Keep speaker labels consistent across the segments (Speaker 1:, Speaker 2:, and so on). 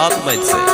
Speaker 1: BM Remix.
Speaker 2: सात मैल से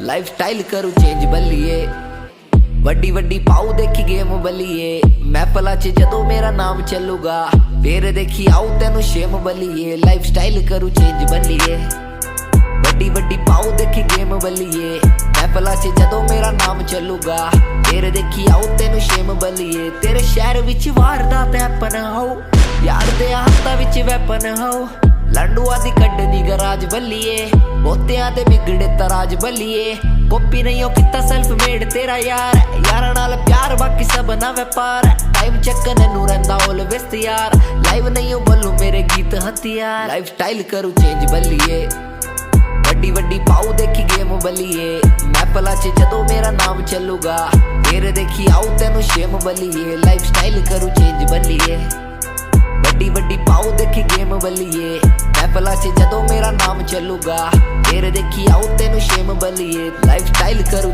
Speaker 1: life style ਕਰੂ ਚੇਂਜ ਬੱਲੀਏ ਵੱਡੀ ਵੱਡੀ ਪਾਉ ਦੇਖੀ ਗੇਮ ਬੱਲੀਏ। ਮਹਿਫਲਾਂ 'ਚ ਜਦੋਂ ਮੇਰਾ ਨਾਮ ਚੱਲੂਗਾ, ਫੇਰ ਦੇਖੀ ਆਉ ਤੈਨੂੰ ਸ਼ੇਮ ਬੱਲੀਏ। ਲਾਈਫ ਸਟਾਈਲ ਕਰੂ ਚੇਂਜ ਬੱਲੀਏ। ਵੱਡੀ ਵੱਡੀ ਪਾਉ ਦੇਖੀ ਗੇਮ ਬੱਲੀਏ। ਮਹਿਫਲਾਂ 'ਚ ਜਦੋਂ ਮੇਰਾ ਨਾਮ ਚੱਲੂਗਾ, ਫੇਰ ਦੇਖੀ ਆਉ ਤੈਨੂੰ ਸ਼ੇਮ ਬੱਲੀਏ। ਤੇਰੇ ਸ਼ਹਿਰ ਵਿੱਚ ਵਾਰਦਾਤ ਹੈਪਨ ਹੋ। ਯਾਰ ਦੇ ਹੱਥਾਂ ਵਿੱਚ ਵੈਪਨ ਹੋ। ਲੰਡੂਆਂ ਦੀ ਕੱਢਦੀ ਗਰਾਜ ਬੱਲੀਏ ਬੋਤਿਆਂ ਤੇ ਵਿਗੜੇ ਤਰਾਜ ਬੱਲੀਏ। ਕੋਪੀ ਨਹੀਂ ਉਹ ਕੀਤਾ ਸੈਲਫ ਮੇਡ ਤੇਰਾ ਯਾਰ, ਯਾਰਾਂ ਨਾਲ ਪਿਆਰ, ਬਾਕੀ ਸਭ ਨਾ ਵਪਾਰ। ਟਾਈਮ ਚੱਕਣ ਨੂੰ ਰਹਿੰਦਾ ਆਲਵੇਸ ਤਿਆਰ। ਲਾਈਵ ਨਹੀਂ ਉਹ ਬੱਲੂ ਮੇਰੇ ਗੀਤ ਹਥਿਆਰ। ਲਾਈਫ ਸਟਾਈਲ ਕਰੂ ਚੇਂਜ ਬੱਲੀਏ। ਵੱਡੀ ਵੱਡੀ ਪਾਉ ਦੇਖੀ ਗੇਮ ਬੱਲੀਏ। ਮੈਪਲਾਂ 'ਚ ਜਦੋਂ ਮੇਰਾ ਨਾਮ ਚੱਲੂਗਾ, ਫੇਰ ਦੇਖੀ ਆਉ ਤੈਨੂੰ ਸ਼ੇਮ ਬੱਲੀਏ। ਲਾਈਫ ਸਟਾਈਲ ਕਰੂ ਚੇਂਜ ਬੱਲੀਏ। ਵੱਡੀ ਵੱਡੀ ਪਾਉ ਦੇਖੀ ਗੇਮ ਬੱਲੀਏ। ਮੈਪਲਾਂ 'ਚ ਜਦੋਂ ਮੇਰਾ ਨਾਮ ਚੱਲੂਗਾ। ਫੇਰ ਦੇਖੀ ਆਉ ਤੈਨੂੰ ਸ਼ੇਮ ਬੱਲੀਏ। ਲਾਈਫ ਸਟਾਈਲ ਕਰੂ।